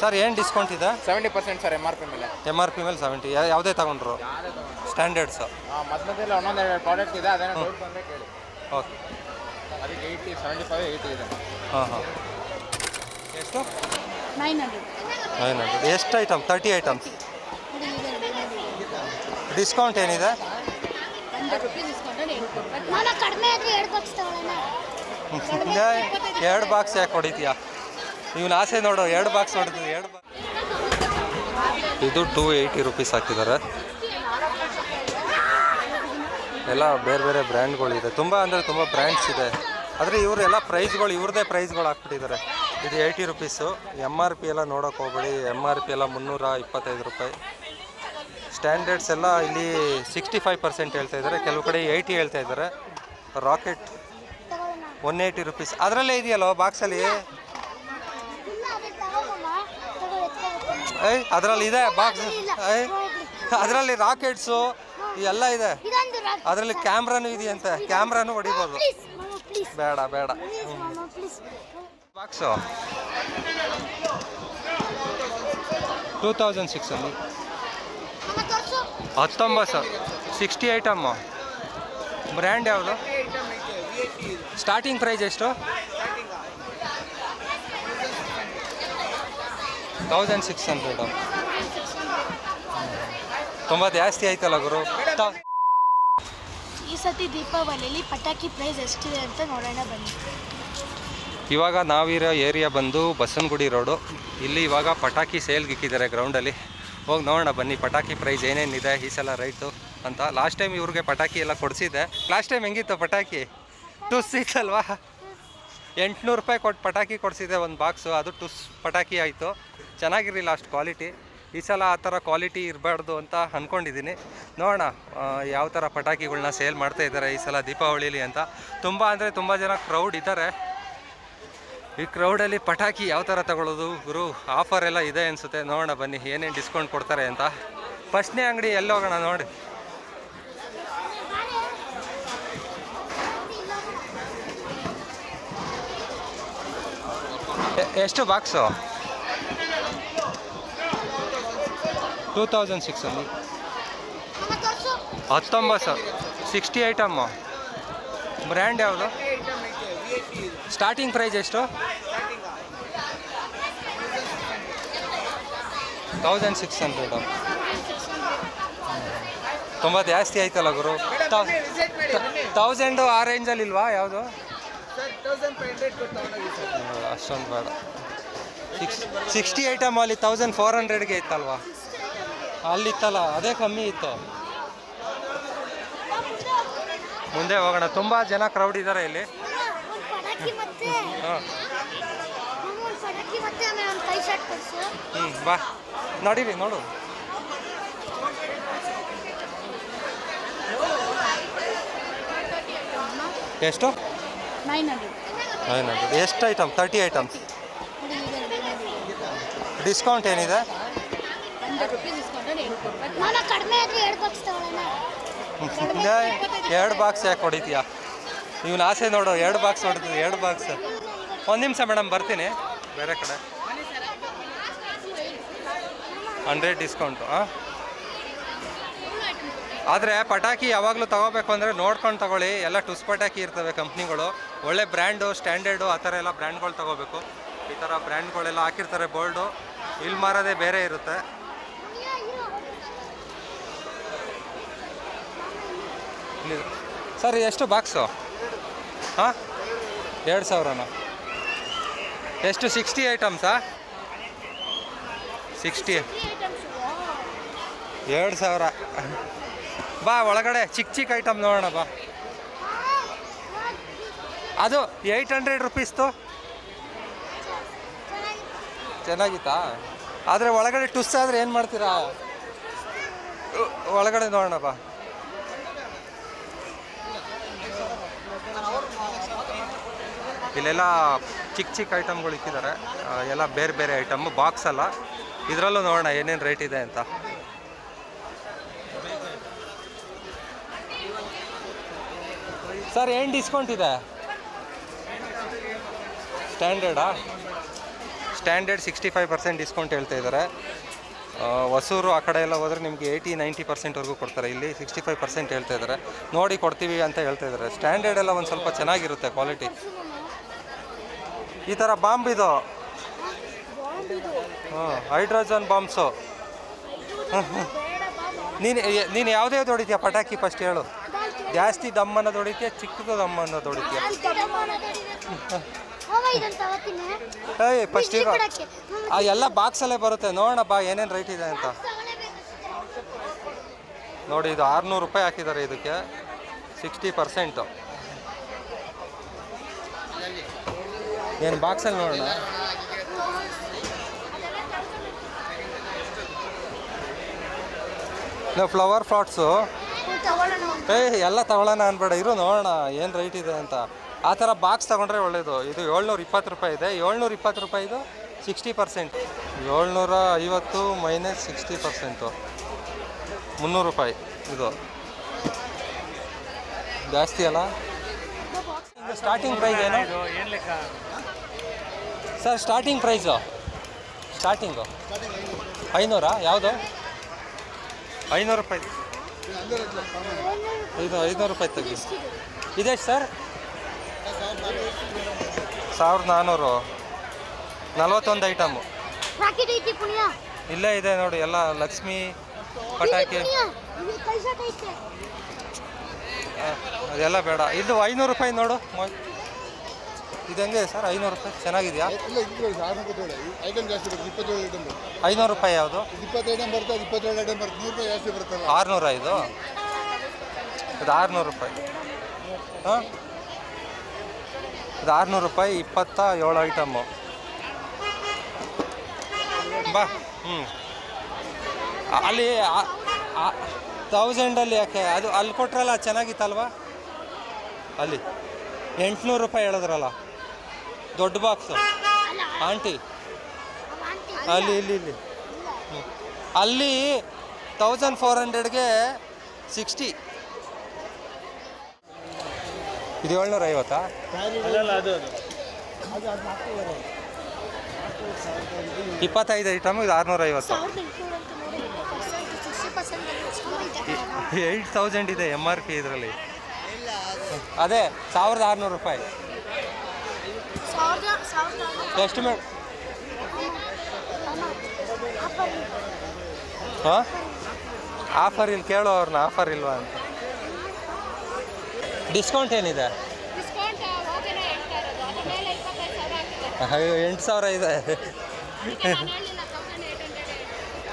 Sir ಏನು discount ಇದೆ? Seventy percent sir M R P ಮೇಲೆ. ಎಂ ಆರ್ ಪಿ ಮೇಲೆ ಸೆವೆಂಟಿ ಯಾವುದೇ ತಗೊಂಡ್ರು? ಸ್ಟ್ಯಾಂಡರ್ಡ್ಸು ಮಧ್ಯದಲ್ಲಿ ಒಂದೊಂದು ಪ್ರಾಡಕ್ಟ್ ಇದೆ ಅದೇನೋ ಡೌಟ್ ಬಂದರೆ ಕೇಳಿ. ಓಕೆ. ಅದಕ್ಕೆ ಏಯ್ಟಿ ಸೆವೆಂಟಿ ಫೈವ್ ಏಯ್ಟಿ ಇದೆ. ಹಾಂ ಹಾಂ. ಎಷ್ಟು? ನೈನ್ ಹಂಡ್ರೆಡ್ ನೈನ್ ಹಂಡ್ರೆಡ್ ಎಷ್ಟು ಐಟಮ್ ತರ್ಟಿ ಐಟಮ್ಸ್ ಡಿಸ್ಕೌಂಟ್ ಏನಿದೆ? ಹಂಡ್ರೆಡ್ ರುಪೀಸ್ ಡಿಸ್ಕೌಂಟಲ್ಲಿ ಹೇಳ್ಕೊಡ್ಬೇಕು ನಾನು ಕಡಿಮೆ ಆದ್ರೆ ಎರಡು ಬಾಕ್ಸ್ ತಗೊಳ್ಳೋಣ. ಎರಡು ಬಾಕ್ಸ್ ಯಾಕೆ ಹೊಡಿತೀಯಾ? ಇವನ ಆಸೆ ನೋಡು, ಎರಡು ಬಾಕ್ಸ್ ನೋಡಿದ್ರು ಎರಡು ಬಾಕ್ಸ್ ಇದು ಟೂ ಏಯ್ಟಿ ರುಪೀಸ್ ಹಾಕಿದ್ದಾರೆ. ಎಲ್ಲ ಬೇರೆ ಬೇರೆ ಬ್ರ್ಯಾಂಡ್ಗಳಿದೆ ತುಂಬ ಅಂದರೆ ತುಂಬ ಬ್ರ್ಯಾಂಡ್ಸ್ ಇದೆ. ಆದರೆ ಇವರೆಲ್ಲ ಪ್ರೈಸ್ಗಳು ಇವ್ರದ್ದೇ ಪ್ರೈಸ್ಗಳು ಹಾಕ್ಬಿಟ್ಟಿದ್ದಾರೆ. ಇದು eighty rupees M R P ಎಲ್ಲ ನೋಡೋಕೆ ಹೋಗ್ಬೇಡಿ. ಎಂ ಆರ್ ಪಿ ಎಲ್ಲ ಮುನ್ನೂರ ಇಪ್ಪತ್ತೈದು ರೂಪಾಯಿ. ಸ್ಟ್ಯಾಂಡರ್ಡ್ಸ್ ಎಲ್ಲ ಇಲ್ಲಿ ಸಿಕ್ಸ್ಟಿ ಫೈವ್ ಪರ್ಸೆಂಟ್ ಹೇಳ್ತಾ ಇದ್ದಾರೆ. ಕೆಲವು ಕಡೆ ಏಯ್ಟಿ ಹೇಳ್ತಾ ಇದ್ದಾರೆ. ರಾಕೆಟ್ ಒನ್ ಏಯ್ಟಿ ರುಪೀಸ್ ಅದರಲ್ಲೇ ಇದೆಯಲ್ಲೋ ಬಾಕ್ಸಲ್ಲಿ ಇಲ್ಲ ಅದೇ ತಗೋಬಮ್ಮ ತಗೋ ಎತ್ಕೊಬೇಕು ಐ ಅದರಲ್ಲಿ ಇದೆ ಬಾಕ್ಸ್ ಐ ಅದರಲ್ಲಿ ರಾಕೆಟ್ಸು ಎಲ್ಲ ಇದೆ. ಅದರಲ್ಲಿ ಕ್ಯಾಮ್ರಾನು ಇದೆಯಂತೆ. ಕ್ಯಾಮ್ರಾನು ಹೊಡಿಬೋದು. ಬೇಡ ಬೇಡ. ಬಾಕ್ಸು ಟೂ ತೌಸಂಡ್ ಸಿಕ್ಸಲ್ಲಿ ಹತ್ತೊಂಬತ್ತು ಸರ್ ಸಿಕ್ಸ್ಟಿ ಐಟಮ್ಮು ಬ್ರ್ಯಾಂಡ್ ಯಾವುದು? ಸ್ಟಾರ್ಟಿಂಗ್ ಪ್ರೈಸ್ ಎಷ್ಟು? ತೌಸಂಡ್ ಸಿಕ್ಸ್ ಹಂಡ್ರೆಡ್ ತುಂಬ ಜಾಸ್ತಿ ಆಯ್ತಲ್ಲ ಗುರು. ಈ ಸತಿ ದೀಪಾವಳಿಯಲ್ಲಿ ಪಟಾಕಿ ಪ್ರೈಸ್ ಎಷ್ಟಿದೆ ಅಂತ ನೋಡೋಣ ಬನ್ನಿ. ಇವಾಗ ನಾವಿರೋ ಏರಿಯಾ ಬಂದು ಬಸವನಗುಡಿ ರೋಡು. ಇಲ್ಲಿ ಇವಾಗ ಪಟಾಕಿ ಸೇಲ್ಗೆ ಇಕ್ಕಿದ್ದಾರೆ ಗ್ರೌಂಡಲ್ಲಿ ಹೋಗಿ ನೋಡೋಣ ಬನ್ನಿ ಪಟಾಕಿ ಪ್ರೈಸ್ ಏನೇನಿದೆ ಈ ಸಲ ರೈಟು ಅಂತ. ಲಾಸ್ಟ್ ಟೈಮ್ ಇವ್ರಿಗೆ ಪಟಾಕಿ ಎಲ್ಲ ಕೊಡಿಸಿದ್ದೆ. ಲಾಸ್ಟ್ ಟೈಮ್ ಹೆಂಗಿತ್ತು ಪಟಾಕಿ? ಟುಸ್ ಇತ್ತಲ್ವಾ? ಎಂಟುನೂರು ರೂಪಾಯಿ ಕೊಟ್ಟು ಪಟಾಕಿ ಕೊಡಿಸಿದೆ ಒಂದು ಬಾಕ್ಸು ಅದು ಟುಸ್ ಪಟಾಕಿ ಆಯಿತು. ಚೆನ್ನಾಗಿರಲಿಲ್ಲ ಅಷ್ಟು ಕ್ವಾಲಿಟಿ ಈ ಸಲ ಆ ಥರ ಕ್ವಾಲಿಟಿ ಇರಬಾರ್ದು ಅಂತ ಅಂದ್ಕೊಂಡಿದ್ದೀನಿ ನೋಡೋಣ ಯಾವ ಥರ ಪಟಾಕಿಗಳನ್ನ ಸೇಲ್ ಮಾಡ್ತಾ ಇದ್ದಾರೆ ಈ ಸಲ ದೀಪಾವಳಿಲಿ ಅಂತ. ತುಂಬ ಅಂದರೆ ತುಂಬ ಜನ ಕ್ರೌಡ್ ಇದ್ದಾರೆ. ಈ ಕ್ರೌಡಲ್ಲಿ ಪಟಾಕಿ ಯಾವ ಥರ ತಗೊಳ್ಳೋದು? ಗುರು ಆಫರ್ ಎಲ್ಲ ಇದೆ ಅನಿಸುತ್ತೆ. ನೋಡೋಣ, ಬನ್ನಿ, ಏನೇನು ಡಿಸ್ಕೌಂಟ್ ಕೊಡ್ತಾರೆ ಅಂತ. ಫಸ್ಟ್ನೇ ಅಂಗಡಿ ಎಲ್ಲಿ ಹೋಗೋಣ ನೋಡಿ. ಎಷ್ಟು ಬಾಕ್ಸು ಟೂ ತೌಸಂಡ್ ಸಿಕ್ಸ್ ಅಲ್ಲಿ. ಮಾಮ ತೋರಿಸು ಹತ್ತೊಂಬತ್ತು ಸಿಕ್ಸ್ಟಿ ಐಟಮ್ಮು ಬ್ರ್ಯಾಂಡ್ ಯಾವುದು? ಸ್ಟಾರ್ಟಿಂಗ್ ಪ್ರೈಸ್ ಎಷ್ಟು? ತೌಸಂಡ್ ಸಿಕ್ಸ್ ಹಂಡ್ರೆಡ್ ತುಂಬ ಜಾಸ್ತಿ ಆಯ್ತಲ್ಲ ಗುರು. ತೌಸಂಡು ಆ ರೇಂಜಲ್ಲಿ ಇಲ್ವಾ ಯಾವುದು? ಅಷ್ಟೊಂದು ಬೇಡ. ಸಿಕ್ಸ್ ಸಿಕ್ಸ್ಟಿ ಐಟಮ್ ಅಲ್ಲಿ ತೌಸಂಡ್ ಫೋರ್ ಹಂಡ್ರೆಡ್ಗೆ ಇತ್ತಲ್ವಾ? ಅಲ್ಲಿತ್ತಲ್ಲ ಅದೇ ಕಮ್ಮಿ ಇತ್ತು. ಮುಂದೆ ಹೋಗೋಣ. ತುಂಬ ಜನ ಕ್ರೌಡ್ ಇದ್ದಾರೆ ಇಲ್ಲಿ. ಹಾಂ ಹ್ಞೂ ಬಾ. ನಡೀರಿ ನೋಡು. ಎಷ್ಟು? ನೈನ್ ಹಂಡ್ರೆಡ್ ಎಷ್ಟು ಐಟಮ್ ತರ್ಟಿ ಐಟಮ್ಸ್ ಡಿಸ್ಕೌಂಟ್ ಏನಿದೆ? ಹೇಳ್ಕೊಡ್ಬೇಕು ನಾನು ಕಡಿಮೆ ಆದ್ರೆ ಎರಡು ಬಾಕ್ಸ್ ತಗೊಳ್ಳೋಣ. ಎರಡು ಬಾಕ್ಸ್ ಯಾಕೆ ಹೊಡಿತೀಯಾ? ನೀವು ಆಸೆ ನೋಡು ಎರಡು ಬಾಕ್ಸ್ ಹೊಡಿತೀವಿ ಎರಡು ಬಾಕ್ಸ್ ಒಂದು ನಿಮಿಷ ಮೇಡಮ್ ಬರ್ತೀನಿ. ಬೇರೆ ಕಡೆ. ಹಂಡ್ರೆಡ್ ಡಿಸ್ಕೌಂಟು ಹಾಂ ಆದರೆ ಪಟಾಕಿ ಯಾವಾಗಲೂ ತಗೋಬೇಕು ಅಂದರೆ ನೋಡ್ಕೊಂಡು ತಗೊಳ್ಳಿ. ಎಲ್ಲ ಟುಸ್ ಪಟಾಕಿ ಇರ್ತವೆ ಕಂಪ್ನಿಗಳು. ಒಳ್ಳೆ ಬ್ರ್ಯಾಂಡು ಸ್ಟ್ಯಾಂಡರ್ಡು ಆ ಥರ ಎಲ್ಲ ಬ್ರ್ಯಾಂಡ್ಗಳು ತಗೋಬೇಕು. ಈ ಥರ ಬ್ರ್ಯಾಂಡ್ಗಳೆಲ್ಲ ಹಾಕಿರ್ತಾರೆ ಬೋಲ್ಡು ಇಲ್ಲಿ ಮಾರೋದೇ ಬೇರೆ ಇರುತ್ತೆ ಇಲ್ಲಿ ಸರ್ ಎಷ್ಟು ಬಾಕ್ಸು? ಹಾಂ? ಎರಡು ಸಾವಿರನ? ಎಷ್ಟು, ಸಿಕ್ಸ್ಟಿ ಐಟಮ್ಸಾ ಸಿಕ್ಸ್ಟಿ. ಎರಡು ಸಾವಿರ. ಬಾ, ಒಳಗಡೆ ಚಿಕ್ಕ ಚಿಕ್ಕ ಐಟಮ್ ನೋಡೋಣ, ಬಾ. ಅದು ಏಯ್ಟ್ ಹಂಡ್ರೆಡ್ ರುಪೀಸ್ದು? ಚೆನ್ನಾಗಿತ್ತಾ? ಆದರೆ ಒಳಗಡೆ ಟುಸ್ ಆದರೆ ಏನು ಮಾಡ್ತೀರಾ? ಒಳಗಡೆ ನೋಡೋಣ, ಬಾ. ಇಲ್ಲೆಲ್ಲ ಚಿಕ್ಕ ಚಿಕ್ಕ ಐಟಮ್ಗಳು ಇಕ್ಕಿದ್ದಾರೆ ಎಲ್ಲ ಬೇರೆ ಬೇರೆ ಐಟಮ್ಮು ಬಾಕ್ಸ್ ಅಲ್ಲ. ಇದರಲ್ಲೂ ನೋಡೋಣ ಏನೇನು ರೇಟ್ ಇದೆ ಅಂತ. ಸರ್, ಏನು ಡಿಸ್ಕೌಂಟ್ ಇದೆ? ಸ್ಟ್ಯಾಂಡರ್ಡಾ standard sixty five percent discount ಹೇಳ್ತಾ ಇದ್ದಾರೆ ಹೊಸೂರು ಆ ಕಡೆ ಎಲ್ಲ ಹೋದರೆ ನಿಮಗೆ ಏಯ್ಟಿ ನೈಂಟಿ ಪರ್ಸೆಂಟ್ವರೆಗೂ ಕೊಡ್ತಾರೆ. ಇಲ್ಲಿ ಸಿಕ್ಸ್ಟಿ ಫೈವ್ ಪರ್ಸೆಂಟ್ ಹೇಳ್ತಾ ಇದ್ದಾರೆ ನೋಡಿ ಕೊಡ್ತೀವಿ ಅಂತ ಹೇಳ್ತಾ ಇದ್ದಾರೆ ಸ್ಟ್ಯಾಂಡರ್ಡ್ ಎಲ್ಲ ಒಂದು ಸ್ವಲ್ಪ ಚೆನ್ನಾಗಿರುತ್ತೆ ಕ್ವಾಲಿಟಿ ಈ ಥರ ಬಾಂಬ್ ಇದು. ಹಾಂ, ಹೈಡ್ರೋಜನ್ ಬಾಂಬ್ಸು. ನೀನು ನೀನು ಯಾವುದೇ ಹೊಡಿತೀಯ ಪಟಾಕಿ ಫಸ್ಟ್ ಹೇಳು. ಜಾಸ್ತಿ ದಮ್ಮನ ಹೊಡಿತೀಯ ಚಿಕ್ಕದು ಅನ್ನೋದು ಹೊಡಿತೀಯ ಏಯ್ ಫಸ್ಟ್ ಇರೋ. ಆ ಎಲ್ಲ ಬಾಕ್ಸಲ್ಲೇ ಬರುತ್ತೆ. ನೋಡೋಣ, ಬಾ, ಏನೇನು ರೈಟ್ ಇದೆ ಅಂತ. ನೋಡಿ, ಇದು ಆರುನೂರು ರೂಪಾಯಿ ಹಾಕಿದ್ದಾರೆ ಇದಕ್ಕೆ. ಸಿಕ್ಸ್ಟಿ ಪರ್ಸೆಂಟು ಏನು ಬಾಕ್ಸಲ್ಲಿ ನೋಡೋಣ? ನಾವು ಫ್ಲವರ್ ಫ್ಲಾಟ್ಸು ಏ ಎಲ್ಲ ತಗೊಳ್ಳೋಣ ಅನ್ಬೇಡ. ಇರು ನೋಡೋಣ ಏನು ರೈಟ್ ಇದೆ ಅಂತ. ಆ ಥರ ಬಾಕ್ಸ್ ತೊಗೊಂಡ್ರೆ ಒಳ್ಳೇದು. ಇದು ಏಳ್ನೂರ ಇಪ್ಪತ್ತು ರೂಪಾಯಿ ಇದೆ. ಏಳ್ನೂರ ಇಪ್ಪತ್ತು ರೂಪಾಯಿದು ಸಿಕ್ಸ್ಟಿ ಪರ್ಸೆಂಟ್ ಏಳ್ನೂರ ಐವತ್ತು ಮೈನಸ್ ಸಿಕ್ಸ್ಟಿ ಪರ್ಸೆಂಟು ಮುನ್ನೂರು ರೂಪಾಯಿ ಇದು. ಜಾಸ್ತಿ ಅಲ್ಲ? ಸ್ಟಾರ್ಟಿಂಗ್ ಪ್ರೈಸ್ ಏನು? ಸರ್ ಸ್ಟಾರ್ಟಿಂಗ್ ಪ್ರೈಸು ಸ್ಟಾರ್ಟಿಂಗು ಐನೂರಾ? ಯಾವುದು? ಐನೂರು ರೂಪಾಯಿ. ಐದು ಐನೂರು ರೂಪಾಯಿ ತೆಗಿ ಇದೆ ಸರ್? ಸಾವಿರದ ನಾನ್ನೂರು ನಲ್ವತ್ತೊಂದು ಐಟಮು ಇಲ್ಲೇ ಇದೆ ನೋಡಿ ಎಲ್ಲ ಲಕ್ಷ್ಮಿ ಪಟಾಕಿ. ಅದೆಲ್ಲ ಬೇಡ. ಇದು ಐನೂರು ರೂಪಾಯಿ ನೋಡು ಇದು ಹೆಂಗೆ ಸರ್? ಐನೂರು ರೂಪಾಯಿ. ಚೆನ್ನಾಗಿದೆಯಾ? ಇಲ್ಲ ಇದು ಐಟಮ್ ಜಾಸ್ತಿ ಬರುತ್ತೆ ಇಪ್ಪತ್ತೇಳು ಐಟಮ್ ಬರುತ್ತೆ. ಐನೂರು ರೂಪಾಯಿ ಯಾವುದು? ಆರ್ನೂರ ಇಪ್ಪತ್ತು ಐಟಮ್ ಬರುತ್ತೆ ಅದು ಇಪ್ಪತ್ತೇಳು ಐಟಮ್ ಬರುತ್ತೆ. ನೂರು ರೂಪಾಯಿ ಜಾಸ್ತಿ ಬರುತ್ತಲ್ಲ. ಆರುನೂರ ಇದು ಇದು ಆರುನೂರು ರೂಪಾಯಿ. ಹಾಂ? ಇದು ಆರುನೂರು ರೂಪಾಯಿ ಇಪ್ಪತ್ತ ಏಳು ಐಟಮ್ಮು ಬಾ ಹ್ಞೂ ಅಲ್ಲಿ ತೌಸಂಡಲ್ಲಿ ಯಾಕೆ? ಅದು ಅಲ್ಲಿ ಕೊಟ್ರಲ್ಲ ಚೆನ್ನಾಗಿತ್ತಲ್ವಾ? ಅಲ್ಲಿ. ಎಂಟುನೂರು ರೂಪಾಯಿ ಹೇಳಿದ್ರಲ್ಲ. ದೊಡ್ಡ ಬಾಕ್ಸ್ ಆಂಟಿ. ಅಲ್ಲಿ ಇಲ್ಲಿ ಇಲ್ಲಿ. ಅಲ್ಲಿ ತೌಸಂಡ್ ಫೋರ್ ಹಂಡ್ರೆಡ್ಗೆ ಸಿಕ್ಸ್ಟಿ ಇದು ಏಳ್ನೂರ ಐವತ್ತಾ? ಇಪ್ಪತ್ತೈದು ಐಟಮ್ ಇದು ಆರುನೂರ ಐವತ್ತು. ಏಯ್ಟ್ ತೌಸಂಡ್ ಇದೆ ಎಂ ಆರ್ ಪಿ ಇದರಲ್ಲಿ. ಅದೇ ಸಾವಿರದ ಆರುನೂರು ರೂಪಾಯಿ. ಎಷ್ಟು ಮೇಡಮ್ ಹಾಂ ಆಫರ್ ಇಲ್ಲಿ ಕೇಳೋ ಅವ್ರನ್ನ ಆಫರ್ ಇಲ್ವಾ ಅಂತ. ಡಿಸ್ಕೌಂಟ್ ಏನಿದೆ? ಅಯ್ಯೋ ಎಂಟು ಸಾವಿರ ಇದೆ.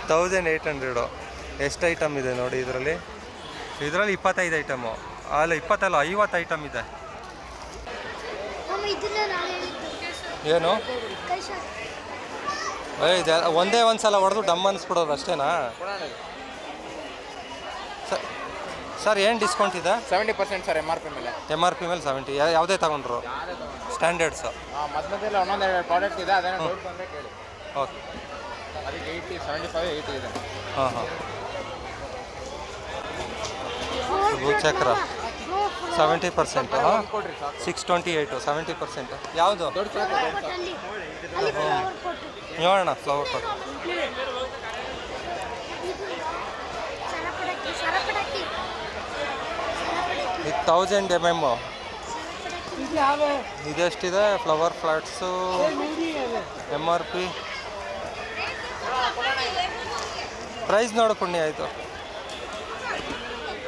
ತೌಸಂಡ್ ಏಯ್ಟ್ ಹಂಡ್ರೆಡು ಎಷ್ಟು ಐಟಮ್ ಇದೆ ನೋಡಿ ಇದರಲ್ಲಿ? ಇದರಲ್ಲಿ ಇಪ್ಪತ್ತೈದು ಐಟಮು ಅಲ್ಲ ಇಪ್ಪತ್ತಲ್ಲ ಐವತ್ತು ಐಟಮ್ ಇದೆ ನಮ್ಮ ಇದನ್ನ ನಾನು ಹೇಳಿದ್ದು ಏನು ಅಯ್ಯ ಇದೆ ಒಂದೇ ಒಂದು ಸಲ ಹೊಡೆದು ಡಮ್ ಅನ್ಸ್ಬಿಡೋದು ಅಷ್ಟೇನಾ? ಸರ್ ಏನು ಡಿಸ್ಕೌಂಟ್ ಇದೆ? Seventy percent sir M R P ಮೇಲೆ. ಎಂ ಆರ್ ಪಿ ಮೇಲೆ ಸೆವೆಂಟಿ ಯಾವುದೇ ತಗೊಂಡ್ರು? ಸ್ಟ್ಯಾಂಡರ್ಡ್ಸ್ ಹಾಂ ಮಧ್ಯದಲ್ಲಿ ಒಂದೊಂದು ಎರಡು ಪ್ರಾಡಕ್ಟ್ ಇದೆ ಅದೇನೋ ಡೌಟ್ ಬಂದರೆ ಕೇಳಿ. ಓಕೆ. ಅದಕ್ಕೆ ಏಯ್ಟಿ ಸೆವೆಂಟಿ ಫೈವ್ ಏಯ್ಟಿ ಇದೆ. ಹಾಂ ಹಾಂ. ಭೂಚಕ್ರ seventy percent six twenty eight seventy percent ಯಾವುದು? ನೋಡೋಣ ಫ್ಲವರ್ ಕೊಟ್ಟು ಇದು thousand M M ಇದೆಷ್ಟಿದೆ? Flower pots M R P price ನೋಡು ಪುಣ್ಯ ಆಯಿತು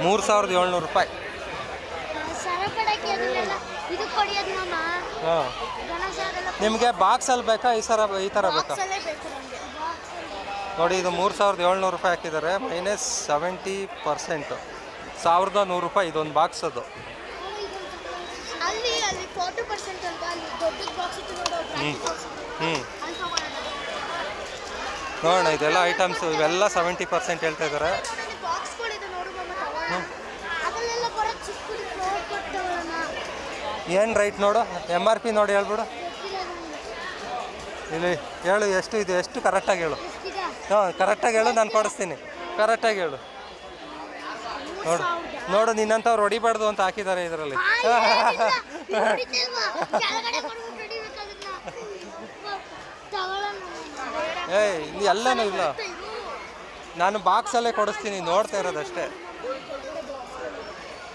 ಮೂರು ಸಾವಿರದ ಏಳ್ನೂರು ರೂಪಾಯಿ ಸರಪಡಕ್ಕಿ ಅದನ್ನೆಲ್ಲ ಇದು ಕೊಡಿಯೋದು ಮಾಮ ಹಾಂ. ನಿಮಗೆ ಬಾಕ್ಸಲ್ಲಿ ಬೇಕಾ? ಈ ಸರ ಈ ಥರ ಬೇಕಾ? ಬೇಕು ನಮಗೆ. ನೋಡಿ ಇದು ಮೂರು ಸಾವಿರದ ಏಳ್ನೂರು ರೂಪಾಯಿ ಹಾಕಿದ್ದಾರೆ. ಮೈನಸ್ ಸೆವೆಂಟಿ ಪರ್ಸೆಂಟು ಸಾವಿರದ ನೂರು ರೂಪಾಯಿ ಇದೊಂದು ಬಾಕ್ಸ್ ಅದು. ಹ್ಞೂ ನೋಡೋಣ ಇದೆಲ್ಲ ಐಟಮ್ಸ್ ಇವೆಲ್ಲ ಸೆವೆಂಟಿ ಪರ್ಸೆಂಟ್ ಹೇಳ್ತಾ ಇದ್ದಾರೆ ಬಾಕ್ಸ್ಗಳಿದೆ ನೋಡು ಮಾಮ ತಗೊಳ್ಳೋಣ ಅದರಲ್ಲೆಲ್ಲ ಬರೋ ಚಿಕ್ಕ ಫ್ಲೋರ್ ಕೊಟ್ಟು ತಗೊಳ್ಳೋಣ ಏನು ರೈಟ್ ನೋಡು? ಎಂ ಆರ್ ಪಿ ನೋಡಿ ಹೇಳ್ಬಿಡು. ಇಲ್ಲಿ ಹೇಳು ಎಷ್ಟು ಇದು? ಎಷ್ಟು ಕರೆಕ್ಟಾಗಿ ಹೇಳು. ಹಾಂ ಕರೆಕ್ಟಾಗಿ ಹೇಳು ನಾನು ಕೊಡಿಸ್ತೀನಿ. ಕರೆಕ್ಟಾಗಿ ಹೇಳು. ನೋಡು ನೋಡು ನಿನ್ನಂಥವ್ರು ಹೊಡಿಬಾರ್ದು ಅಂತ ಹಾಕಿದ್ದಾರೆ ಇದರಲ್ಲಿ. ಏಯ್ ಇಲ್ಲಿ ಎಲ್ಲನೂ ಇಲ್ಲ. ನಾನು ಬಾಕ್ಸಲ್ಲೇ ಕೊಡಿಸ್ತೀನಿ ನೋಡ್ತಾ ಇರೋದಷ್ಟೇ.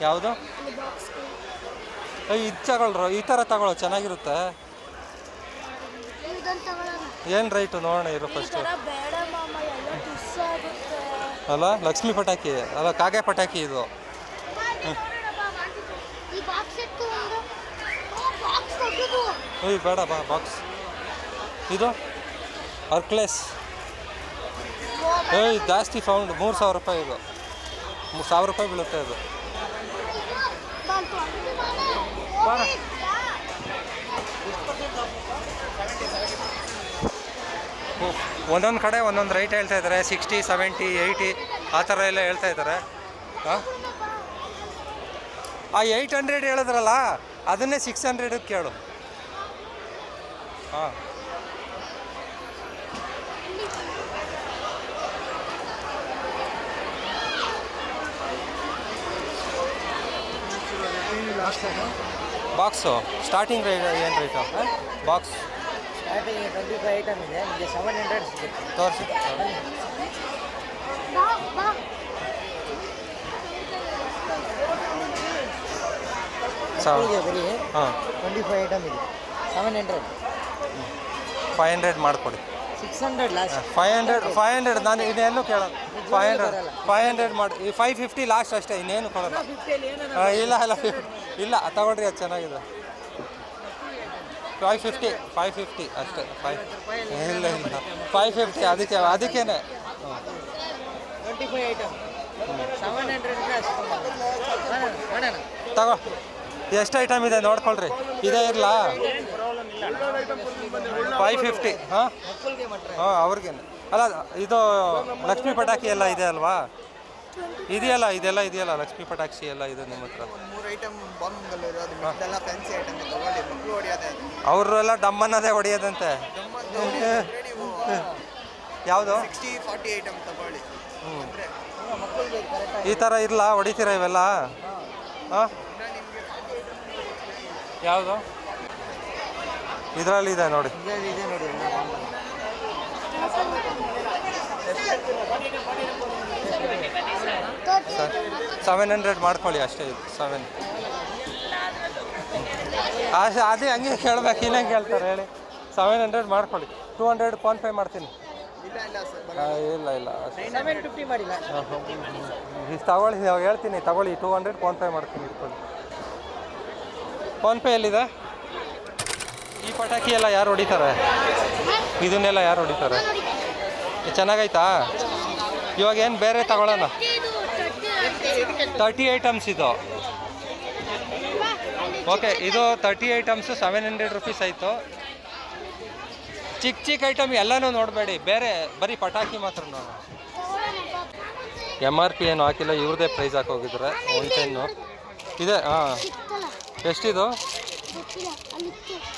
ಯಾವುದು? ಇದು ತಗೊಳ್ರು. ಈ ಥರ ತಗೊಳ್ಳೋ ಚೆನ್ನಾಗಿರುತ್ತೆ. ಏನು ರೈಟು ನೋಡೋಣ ಇರೋ ಫಸ್ಟು ಅಲ್ಲ ಲಕ್ಷ್ಮಿ ಪಟಾಕಿ. ಅಲ್ಲ ಕಾಗೆ ಪಟಾಕಿ ಇದು. ಏಯ್ ಬೇಡ ಬಾ ಬಾಕ್ಸ್ ಇದು? ಅರ್ಕ್ಲೆಸ್ ಏಯ್ ಜಾಸ್ತಿ ಫೌಂಡ್ ಮೂರು ಸಾವಿರ ರೂಪಾಯಿ ಇದು. ಮೂರು ಸಾವಿರ ರೂಪಾಯಿ ಬೀಳುತ್ತೆ ಇದು ಬಂತು ಬಾರ ಒಂದೊಂದು ಕಡೆ ಒಂದೊಂದು ರೈಟ್ ಹೇಳ್ತಾ ಇದ್ದಾರೆ. ಸಿಕ್ಸ್ಟಿ ಸೆವೆಂಟಿ ಏಯ್ಟಿ ಆ ಥರ ಎಲ್ಲ ಹೇಳ್ತಾ ಇದ್ದಾರೆ. ಹಾಂ ಆ ಏಯ್ಟ್ ಹಂಡ್ರೆಡ್ ಹೇಳಿದ್ರಲ್ಲ ಅದನ್ನೇ ಸಿಕ್ಸ್ ಹಂಡ್ರೆಡಿಗೆ ಕೇಳು. ಹಾಂ. ಬಾಕ್ಸು? ಸ್ಟಾರ್ಟಿಂಗ್ ರೇಟ್ ಏನು rate box. Starting twenty five item ಇದೆ ನಿಮಗೆ ಸೆವೆನ್ ಹಂಡ್ರೆಡ್ ಸಿಗುತ್ತೆ. ತೋರಿಸಿ. ಬರೀ ಹಾಂ. ಟ್ವೆಂಟಿ ಫೈವ್ ಐಟಮ್ ಇದೆ. ಸೆವೆನ್ ಹಂಡ್ರೆಡ್ ಫೈವ್ ಹಂಡ್ರೆಡ್ ಮಾಡಿಕೊಡಿ. Six hundred last five hundred five hundred ನಾನು ಇನ್ನೆಲ್ಲೂ ಕೇಳೋದು? ಫೈವ್ ಹಂಡ್ರೆಡ್ ಫೈವ್ ಹಂಡ್ರೆಡ್ ಮಾಡಿ ಫೈವ್ ಫಿಫ್ಟಿ ಲಾಸ್ಟ್ ಅಷ್ಟೇ ಇನ್ನೇನು ಕೊಡೋಲ್ಲ ಆ, ಇಲ್ಲ ಇಲ್ಲ ಇಲ್ಲ ತಗೊಳ್ರಿ ಅದು ಚೆನ್ನಾಗಿದೆ. ಫೈವ್ ಫಿಫ್ಟಿ ಫೈವ್ ಫಿಫ್ಟಿ ಅಷ್ಟೇ ಫೈವ್ ಇಲ್ಲ ಇಲ್ಲ. ಫೈವ್ ಫಿಫ್ಟಿ ಅದಕ್ಕೆ ಅದಕ್ಕೇನೆ. ತಗೋ ಎಷ್ಟು ಐಟಮ್ ಇದೆ ನೋಡ್ಕೊಳ್ರಿ. ಇದೇ ಇರಲಾ? ಫೈವ್ ಫಿಫ್ಟಿ ಹಾಂ? ಹಾಂ ಅವ್ರಿಗೇನೆ. ಅಲ್ಲ ಇದು ಲಕ್ಷ್ಮೀ ಪಟಾಕಿ ಎಲ್ಲ ಇದೆ ಅಲ್ವಾ? ಇದೆಯಲ್ಲ ಇದೆಲ್ಲ ಇದೆಯಲ್ಲ ಲಕ್ಷ್ಮೀ ಪಟಾಕಿ ಎಲ್ಲ ಇದೆ ನಿಮ್ಮ ಹತ್ರ. ಐಟಮ್ ಬಾಂಬ್ಗಳು ಇರೋದು ಫ್ಯಾನ್ಸಿ ಐಟಮ್ ತಗೊಳ್ಳಿ ಮಕ್ಕಳು ಹೊಡೆಯೋದೇ ಡಮ್ ಡಮ್ಮನ್ನದೇ ಹೊಡೆಯೋದಂತೆ. ಯಾವುದು? ಸಿಕ್ಸ್ಟಿ ಫಾರ್ಟಿ ಐಟಮ್ ತಗೊಳ್ಳಿ. ಈ ಥರ ಇರಲ್ಲ ಹೊಡಿತೀರಾ ಇವೆಲ್ಲ? ಹಾಂ? ಯಾವುದು? ಇದರಲ್ಲಿ ಇದೆ ನೋಡಿ. ಇದೆ ನೋಡಿ. ಸರ್ ಸೆವೆನ್ ಹಂಡ್ರೆಡ್ ಮಾಡ್ಕೊಳ್ಳಿ ಅಷ್ಟೇ ಇದು ಸೆವೆನ್ ಅದೇ ಹಂಗೆ ಕೇಳ್ಬೇಕು ಇನ್ನೇ ಕೇಳ್ತಾರೆ ಹೇಳಿ. ಸೆವೆನ್ ಹಂಡ್ರೆಡ್ ಮಾಡ್ಕೊಳ್ಳಿ. ಟೂ ಹಂಡ್ರೆಡ್ ಫೋನ್ಪೇ ಮಾಡ್ತೀನಿ. ಇಲ್ಲ ಇಲ್ಲ ತಗೊಳ್ಳಿ ಹೇಳ್ತೀನಿ, ತಗೊಳ್ಳಿ ಟೂ ಹಂಡ್ರೆಡ್ ಫೋನ್ಪೇ ಮಾಡ್ತೀನಿ, ಇಟ್ಕೊಳ್ಳಿ. ಫೋನ್ಪೇ ಎಲ್ಲಿದೆ? ಈ ಪಟಾಕಿ ಎಲ್ಲ ಯಾರು ಹೊಡಿತಾರೆ? ಇದನ್ನೆಲ್ಲ ಯಾರು ಹೊಡಿತಾರೆ? ಚೆನ್ನಾಗೈತಾ? ಇವಾಗ ಏನು ಬೇರೆ ತಗೊಳ್ಳೋಣ ತರ್ಟಿ ಐಟಮ್ಸ್ ಇದು. ಓಕೆ ಇದು thirty items seven hundred rupees ಆಯಿತು. ಚಿಕ್ಕ ಚಿಕ್ಕ ಐಟಮ್ ಎಲ್ಲನೂ ನೋಡಬೇಡಿ ಬೇರೆ ಬರೀ ಪಟಾಕಿ ಮಾತ್ರ ನೋಡಿ. ಎಂ ಆರ್ ಪಿ ಏನು ಹಾಕಿಲ್ಲ ಇವ್ರದೇ ಪ್ರೈಸ್ ಹಾಕೋಗಿದ್ರೆ ಒನ್ ಟೆನ್ನು ಇದೆ ಹಾಂ. ಎಷ್ಟಿದು?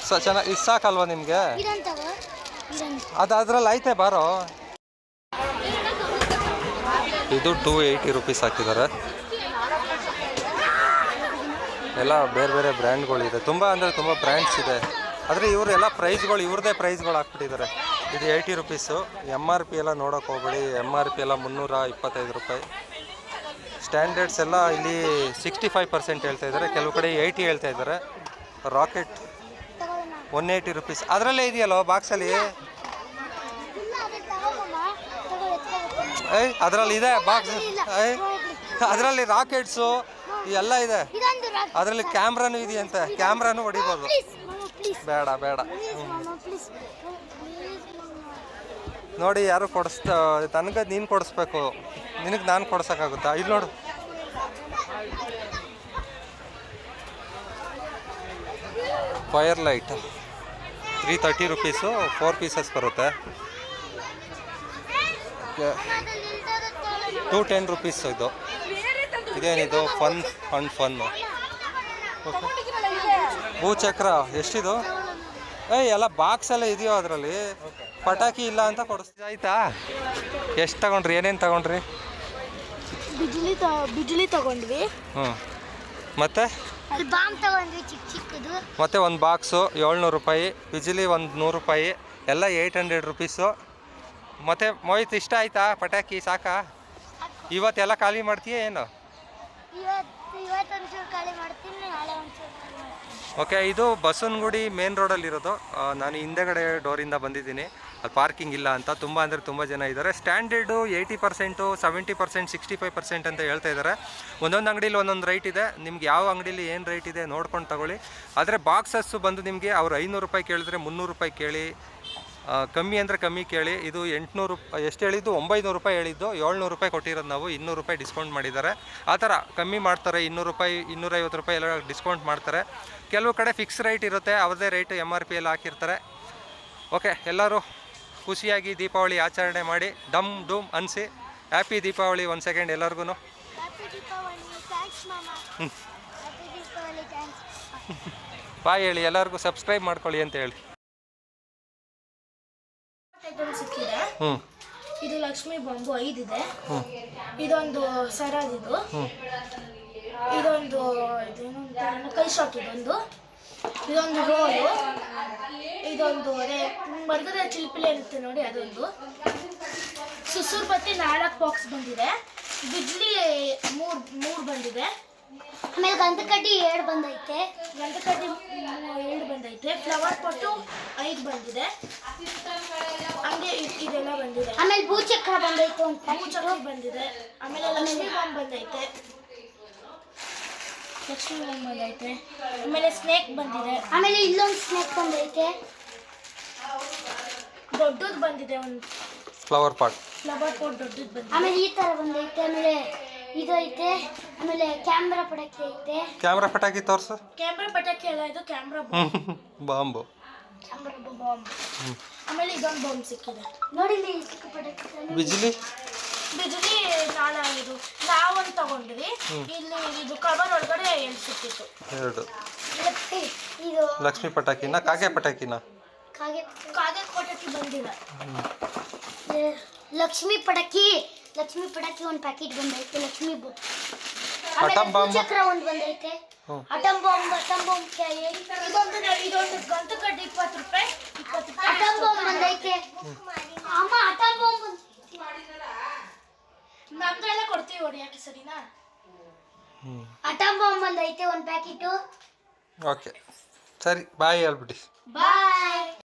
ಸ ಚೆನ್ನಾಗಿ ಇದು ಸಾಕಲ್ವಾ ನಿಮಗೆ? ಅದು ಅದರಲ್ಲಿ ಐತೆ ಬಾರೋ. ಇದು ಟೂ ಏಯ್ಟಿ ರುಪೀಸ್ ಹಾಕಿದ್ದಾರೆ. ಎಲ್ಲ ಬೇರೆ ಬೇರೆ ಬ್ರ್ಯಾಂಡ್ಗಳಿದೆ ತುಂಬ ಅಂದರೆ ತುಂಬ ಬ್ರ್ಯಾಂಡ್ಸ್ ಇದೆ. ಆದರೆ ಇವರೆಲ್ಲ ಪ್ರೈಸ್ಗಳು ಇವ್ರದ್ದೇ ಪ್ರೈಸ್ಗಳು ಹಾಕ್ಬಿಟ್ಟಿದ್ದಾರೆ. ಇದು eighty rupees M R P ಎಲ್ಲ ನೋಡೋಕೆ ಹೋಗ್ಬೇಡಿ. ಎಂ ಆರ್ ಪಿ ಎಲ್ಲ ಮುನ್ನೂರ ಇಪ್ಪತ್ತೈದು ರೂಪಾಯಿ. ಸ್ಟ್ಯಾಂಡರ್ಡ್ಸ್ ಎಲ್ಲ ಇಲ್ಲಿ ಸಿಕ್ಸ್ಟಿ ಫೈವ್ ಪರ್ಸೆಂಟ್ ಹೇಳ್ತಾ ಇದ್ದಾರೆ. ಕೆಲವು ಕಡೆ ಏಯ್ಟಿ ಹೇಳ್ತಾ ಇದ್ದಾರೆ. ರಾಕೆಟ್ ಒನ್ ಏಯ್ಟಿ ರುಪೀಸ್ ಅದರಲ್ಲೇ ಇದೆಯಲ್ಲೋ ಬಾಕ್ಸಲ್ಲಿ ಇಲ್ಲ ಅದೇ ತಗೊಳ್ಳಮ್ಮ ತಗೋ ಎತ್ಕೊಬೇಕು ಏಯ್ ಅದರಲ್ಲಿ ಇದೆ ಬಾಕ್ಸ್ ಏಯ್ ಅದರಲ್ಲಿ ರಾಕೆಟ್ಸು ಎಲ್ಲ ಇದೆ. ಅದರಲ್ಲಿ ಕ್ಯಾಮ್ರಾನು ಇದೆಯಂತೆ. ಕ್ಯಾಮ್ರಾನು ಹೊಡಿಬೋದು. ಬೇಡ ಬೇಡ. ನೋಡಿ ಯಾರು ಕೊಡಿಸ್ತಾ ನನಗೆ ನೀನು ಕೊಡಿಸ್ಬೇಕು. ನಿನಗೆ ನಾನು ಕೊಡ್ಸೋಕ್ಕಾಗುತ್ತಾ? ಇಲ್ಲಿ ನೋಡು. Fire light three thirty rupees four pieces ಬರುತ್ತೆ. ಟೂ ಟೆನ್ ರುಪೀಸ್ ಇದು. ಇದೇನಿದು? ಫನ್ ಫನ್ ಫನ್ನು ಭೂಚಕ್ರ ಎಷ್ಟಿದು? ಏಯ್ ಎಲ್ಲ ಬಾಕ್ಸ್ ಎಲ್ಲ ಇದೆಯೋ ಅದರಲ್ಲಿ. ಪಟಾಕಿ ಇಲ್ಲ ಅಂತ ಕೊಡಿಸ್ತೀವಿ ಆಯ್ತಾ? ಎಷ್ಟು ತಗೊಂಡ್ರಿ? ಏನೇನು ತಗೊಂಡ್ರಿ? ಬಿಜ್ಲಿ ಬಿಜಲಿ ತಗೊಂಡ್ವಿ. ಹ್ಞೂ ಮತ್ತೆ? ಮತ್ತೆ ಒಂದು ಬಾಕ್ಸು ಏಳ್ನೂರು ರೂಪಾಯಿ ಬಿಜಿಲಿ ಒಂದು ನೂರು ರೂಪಾಯಿ ಎಲ್ಲ ಏಯ್ಟ್ ಹಂಡ್ರೆಡ್ ರುಪೀಸು ಮತ್ತೆ ಮೋಹಿತ್ ಇಷ್ಟ ಆಯ್ತಾ ಪಟಾಕಿ ಸಾಕಾ? ಇವತ್ತೆಲ್ಲ ಖಾಲಿ ಮಾಡ್ತೀಯ ಏನು? ಓಕೆ ಇದು ಬಸವನಗುಡಿ ಮೇನ್ ರೋಡಲ್ಲಿರೋದು ನಾನು ಹಿಂದೆಗಡೆ ಡೋರಿಂದ ಬಂದಿದ್ದೀನಿ. ಅಲ್ಲಿ ಪಾರ್ಕಿಂಗ್ ಇಲ್ಲ ಅಂತ. ತುಂಬ ಅಂದರೆ ತುಂಬ ಜನ ಇದ್ದಾರೆ. Standard eighty percent seventy percent sixty five percent ಅಂತ ಹೇಳ್ತಾ ಇದ್ದಾರೆ. ಒಂದೊಂದು ಅಂಗಡೀಲಿ ಒಂದೊಂದು ರೈಟ್ ಇದೆ. ನಿಮ್ಗೆ ಯಾವ ಅಂಗಡೀಲಿ ಏನು ರೇಟ್ ಇದೆ ನೋಡ್ಕೊಂಡು ತಗೊಳ್ಳಿ. ಆದರೆ ಬಾಕ್ಸಸ್ಸು ಬಂದು ನಿಮಗೆ ಅವ್ರು ಐನೂರು ರೂಪಾಯಿ ಕೇಳಿದ್ರೆ ಮುನ್ನೂರು ರೂಪಾಯಿ ಕೇಳಿ ಕಮ್ಮಿ ಅಂದರೆ ಕಮ್ಮಿ ಕೇಳಿ. ಇದು ಎಂಟುನೂರು ಎಷ್ಟು ಹೇಳಿದ್ದು? ಒಂಬೈನೂರು ರೂಪಾಯಿ ಹೇಳಿದ್ದು. ಏಳ್ನೂರು ರೂಪಾಯಿ ಕೊಟ್ಟಿರೋದು ನಾವು. ಇನ್ನೂರು ರೂಪಾಯಿ ಡಿಸ್ಕೌಂಟ್ ಮಾಡಿದ್ದಾರೆ. ಆ ಥರ ಕಮ್ಮಿ ಮಾಡ್ತಾರೆ. ಇನ್ನೂರು ರೂಪಾಯಿ ಇನ್ನೂರೈವತ್ತು ರೂಪಾಯಿ ಎಲ್ಲ ಡಿಸ್ಕೌಂಟ್ ಮಾಡ್ತಾರೆ. ಕೆಲವು ಕಡೆ ಫಿಕ್ಸ್ ರೇಟ್ ಇರುತ್ತೆ. ಅವ್ರದ್ದೇ ರೇಟ್ ಎಂ ಆರ್ ಪಿ ಎಲ್ಲ ಹಾಕಿರ್ತಾರೆ. ಓಕೆ ಎಲ್ಲರೂ ಖುಷಿಯಾಗಿ ದೀಪಾವಳಿ ಆಚರಣೆ ಮಾಡಿ. ಡಮ್ ಡೂಮ್ ಅನಿಸಿ. ಹ್ಯಾಪಿ ದೀಪಾವಳಿ ಒಂದು ಸೆಕೆಂಡ್ ಎಲ್ಲರಿಗೂ ಬಾಯ್ ಹೇಳಿ. ಎಲ್ಲರಿಗೂ ಸಬ್ಸ್ಕ್ರೈಬ್ ಮಾಡ್ಕೊಳ್ಳಿ ಅಂತ ಹೇಳಿ. ಐಟಮ್ ಸಿಕ್ಕಿದೆ. ಹ್ಞೂ ಇದು ಲಕ್ಷ್ಮಿ ಬೊಂಬು ಐದಿದೆ ಇದೊಂದು ಸರದಿದು ಇದೊಂದು ಇದೇನು ಕೈ ಶಾಟ್ ಇದೊಂದು. ಇದೊಂದು ರೋಲು. ಇದೊಂದು ಅದೇ ಮರ್ಗದ ಚಿಲ್ಪಿಲಿ ಇರುತ್ತೆ ನೋಡಿ ಅದೊಂದು. ಸುಸೂರ್ ಬತ್ತಿ ನಾಲ್ಕು ಬಾಕ್ಸ್ ಬಂದಿದೆ. ಬಿಜ್ಲಿ ಮೂರು ಮೂರು ಬಂದಿದೆ. ಆಮೇಲೆ ಗಂಧಕಡ್ಡಿ ಎರಡು ಬಂದೈತೆ. ಗಂಧಕಡ್ಡಿ ಎರಡು ಬಂದೈತೆ. ಫ್ಲವರ್ ಪೊಟ್ಟು ಐದು ಬಂದಿದೆ. ಹಂಗೆ ಇದ್- ಇದೆಲ್ಲ ಬಂದಿದೆ. ಆಮೇಲೆ ಭೂಚಕ್ರ ಬಂದೈತೆ ಒಂದು ಭೂಚಕ್ರ ಬಂದಿದೆ. ಆಮೇಲೆ ಲಕ್ಷ್ಮಿ ಬಾಂಬ್ ಬಂದೈತೆ. ಲಕ್ಷ್ಮಿ ಬಾಂಬ್ ಬಂದೈತೆ. ಆಮೇಲೆ ಸ್ನೇಕ್ ಬಂದಿದೆ. ಆಮೇಲೆ ಇಲ್ಲೊಂದು ಸ್ನೇಕ್ ಬಂದೈತೆ. ದೊಡ್ಡದು ಬಂದಿದೆ ಒಂದು ಫ್ಲವರ್ ಪಾಟ್ ಫ್ಲವರ್ ಪಾಟ್ ದೊಡ್ಡದು ಬಂದಿದೆ. ಆಮೇಲೆ ಈ ಥರ ಬಂದೈತೆ. ಆಮೇಲೆ ಇದು ಐತೆ ಆಮೇಲೆ ಕ್ಯಾಮ್ರಾ ಪಟಾಕಿ ಐತೆ. ಕ್ಯಾಮ್ರಾ ಪಟಾಕಿ ತೋರ್ಸು. ಕ್ಯಾಮ್ರಾ ಪಟಾಕಿ ಅಲ್ಲ ಇದು ಕ್ಯಾಮ್ರಾ ಬಾಂಬು. ಕ್ಯಾಮ್ರಾ ಬಾಂಬ್ ಆಮೇಲೆ ಇದೊಂದು ಬಾಂಬ್ ಸಿಕ್ಕಿದೆ. ನೋಡಿ ಇಲ್ಲಿ ಚಿಕ್ಕ ಪಟಾಕಿ ಬಿಜ್ಲಿ? ಬಿಜಲಿ ನಾಳೆ ಇದು ನಾವೊಂದು ತಗೊಂಡ್ವಿ. ಇಲ್ಲಿ ಇದು ಕವರ್ ಒಳಗಡೆ ಎರಡು ಸಿಕ್ಕಿತ್ತು. ಎರಡು. ಮತ್ತೆ ಇದು ಲಕ್ಷ್ಮಿ ಪಟಾಕಿನ ಕಾಗೆ ಪಟಾಕಿನ? ಕಾಗೆ ಕಾಗೆ ಪಟಾಕಿ ಬಂದಿಲ್ಲ ಏ, ಲಕ್ಷ್ಮಿ ಪಟಾಕಿ. ಲಕ್ಷ್ಮಿ ಪಟಾಕಿ ಒಂದು ಪ್ಯಾಕೆಟ್ ಬಂದೈತೆ ಲಕ್ಷ್ಮಿ ಬೊ- ಆಮೇಲೆ ಅಟಂ ಬಾಂಬ್. ಭೂಚಕ್ರ ಒಂದು ಬಂದೈತೆ. ಹ್ಮ್. ಅಟಂ ಬಾಂಬ್ ಅಟಂ ಬಾಂಬ್ ಇದೊಂದು ಇದೊಂದು ಗಂಟು ಕಡ್ಡಿ ಇಪ್ಪತ್ತು ರೂಪಾಯಿ. ಇಪ್ಪತ್ತು ರೂಪಾಯಿ. ಅಟಂ ಬಾಂಬ್ ಬಂದೈತೆ. ಅಮ್ಮ ಅಟಂ ಬಾಂಬ್ ಬಂದ್- ನಮ್ದೆಲ್ಲ ಕೊಡ್ತೀವಿ ಹೊಡಿಯಕ್ಕೆ ಸರಿನಾ? ಅಟಂ ಬಾಂಬ್ ಬಂದೈತೆ ಒಂದು ಪ್ಯಾಕೆಟು ಓಕೆ. ಸರಿ ಬಾಯ್ ಹೇಳ್ಬಿಡಿ. ಬಾಯ್.